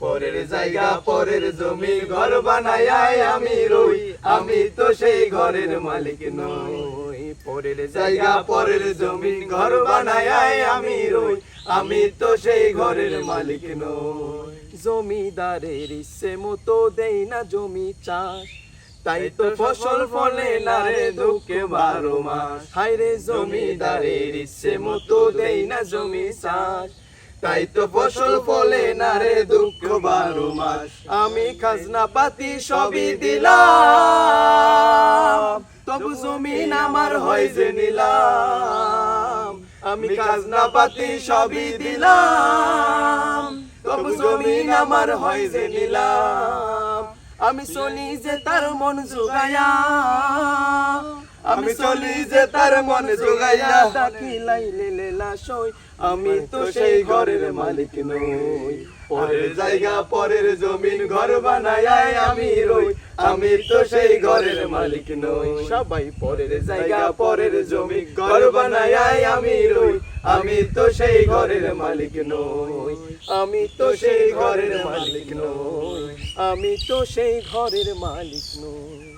পরের জায়গা, পরের জমি ঘর বানায় আমি রই। আমি তো সেই ঘরের মালিক নই। পরের জায়গা, পরের জমি ঘর বানায় আমি রই। আমি তো সেই ঘরের মালিক নই। জমিদারের ইচ্ছে মতো দেই না জমি চাষ। তাই তো ফসল ফলে না রে দুঃখে বারো মাস। হায় রে জমিদারের ইচ্ছে মতো দেই না জমি চাষ। তাই তো ফসল ফলে না রে দুঃখ বারো মাস। আমি খাজনা পাতি সবই দিলাম, তবু জমিন আমার হয় যে নিলাম। আমি খাজনা পাতি সবই দিলাম, তবু জমিন আমার হয় যে নিলাম। আমি চলি যে তার মন জোগায়া আমি চলি যে তার মনে জোগাইয়া ডাকিলাই লেলা সই। আমি তো সেই ঘরের মালিক নই। পরের জায়গা পরের জমিন ঘর বানায় আমি রই। আমি তো সেই ঘরের মালিক নই। সবাই পরের জায়গা পরের জমি ঘর বানায় আমি রই। আমি তো সেই ঘরের মালিক নই। আমি তো সেই ঘরের মালিক নই। আমি তো সেই ঘরের মালিক নই।